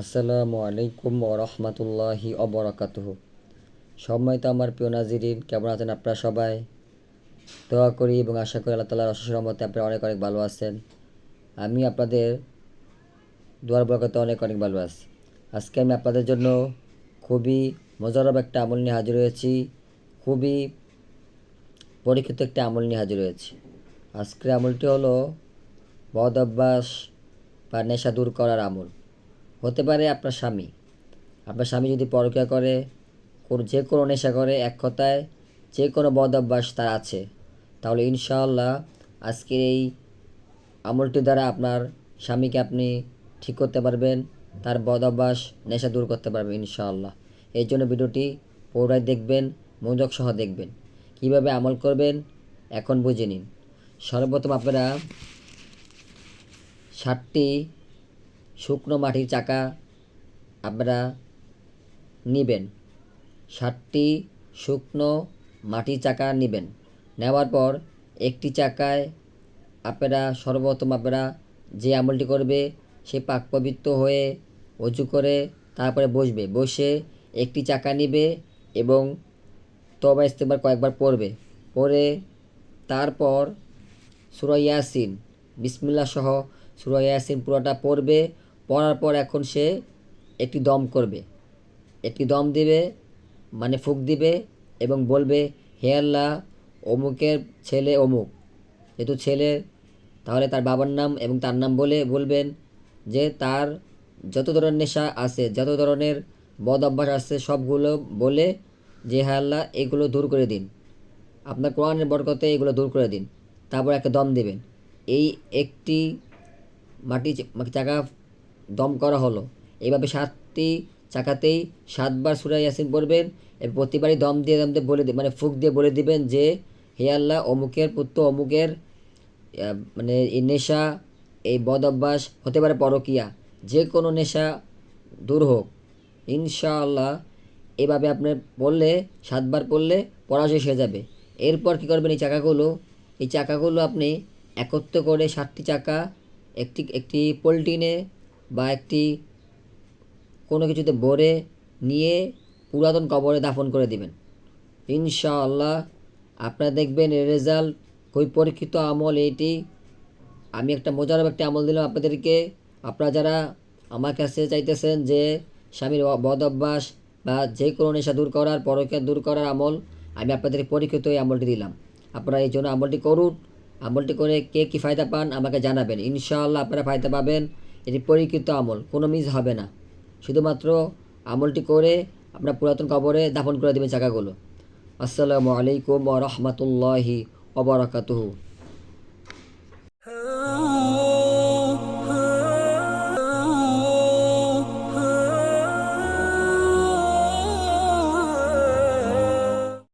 আসসালামু আলাইকুম রহমতুল্লাহি অবরাকাতুহ সম্মানিত আমার প্রিয় নাজিরিন, কেমন আছেন আপনারা সবাই? দোয়া করি এবং আশা করি আল্লাহ তালার অশেষ রহমতে আপনারা অনেক অনেক ভালো আছেন। আমি আপনাদের দোয়ার বরকতে অনেক অনেক ভালো আছি। আজকে আমি আপনাদের জন্য খুবই মজারব একটা আমল নিয়ে হাজির হয়েছি। খুবই পরীক্ষিত একটা আমল নিয়ে হাজির হয়েছি। আজকের আমলটি হলো বদ অভ্যাস বা নেশা দূর করার আমল। হতে পারে আপনার স্বামী। আপনার স্বামী যদি পরকিয়া করে যে কোনো নেশা করে, এক কথায় যে কোনো বদ অভ্যাস তার আছে। তাহলে ইনশাআল্লাহ আজকের এই আমলটি দ্বারা আপনার স্বামীকে আপনি ঠিক করতে পারবেন, তার বদ অভ্যাস, নেশা দূর করতে পারবেন ইনশাআল্লাহ। এই জন্য ভিডিওটি পুরোটাই দেখবেন, মনোযোগ সহ দেখবেন। কীভাবে আমল করবেন, এখন বুঝে নিন। সর্বপ্রথম আপনারা ষাটটি শুকনো মাটির চাকা আপনারা নেবেন। ষাটটি শুকনো মাটির চাকা নেবেন। নেওয়ার পর একটি চাকায় আপনারা সর্বপ্রথম আপনারা যে আমলটি করবে, সে পাক পবিত্র হয়ে অজু করে তারপরে বসবে। বসে একটি চাকা নিবে এবং তবা ইস্তেবার কয়েকবার পড়বে। পরে তারপর সুরা ইয়াসিন বিসমিল্লা সহ সুরা ইয়াসিন পুরোটা পড়বে। পড়ার পর এখন সে একটি দম করবে। একটি দম দিবে মানে ফুক দিবে এবং বলবে, হে আল্লাহ, অমুকের ছেলে অমুক। যেহেতু ছেলে, তাহলে তার বাবার নাম এবং তার নাম বলে বলবেন যে তার যত ধরনের নেশা আছে, যত ধরনের বদ অভ্যাস আছে, সবগুলো বলে যে হ্যাঁ আল্লাহ, এগুলো দূর করে দিন। আপনার কোরআনের বরকতে এগুলো দূর করে দিন। তারপর একটা দম দেবেন। এই একটি মাটি চাকা দম করা হলো। এইভাবে সাতটি চাকাতেই সাতবার সুরা ইয়াসিন পড়বেন এবং প্রতিবারই দম দিয়ে দম দিয়ে বলে মানে ফুক দিয়ে বলে দিবেন যে, হে আল্লাহ, অমুকের পুত্র, অমুকের মানে এই নেশা, এই বদ অভ্যাস হতে পারে পরকিয়া। যে কোনো নেশা দূর হোক। ইনশাআল্লাহ, এভাবে আপনি পড়লে, সাতবার পড়লে পড়া শেষ হয়ে যাবে। এরপর কী করবেন এই চাকাগুলো? এই চাকাগুলো আপনি একত্র করে সাতটি চাকা একটি একটি পলিটিনে বা একটি কোনো কিছুতে ভরে নিয়ে পুরাতন কবরে দাফন করে দিবেন। ইনশাআল্লাহ আপনারা দেখবেন এর রেজাল্ট, খুবই পরীক্ষিত আমল এইটি। আমি একটা মজার একটা আমল দিলাম আপনাদেরকে। আপনারা যারা আমার কাছে চাইতেছেন যে স্বামীর বদ অভ্যাস বা যে কোনো নেশা দূর করার পরকে দূর করার আমল, আমি আপনাদের পরীক্ষিত এই আমলটি দিলাম। আপনারা এই জন্য আমলটি করুন। আমলটি করে কে কী ফায়দা পান আমাকে জানাবেন। ইনশাআল্লাহ আপনারা ফায়দা পাবেন। এটি পরিকৃত আমল, কোনো মিস হবে না। শুধুমাত্র আমলটি করে আপনার পুরাতন কবরে দাফন করে দেবেন চাকাগুলো। আসসালামু আলাইকুম ও রহমতুল্লাহি ওয়া বারাকাতুহু।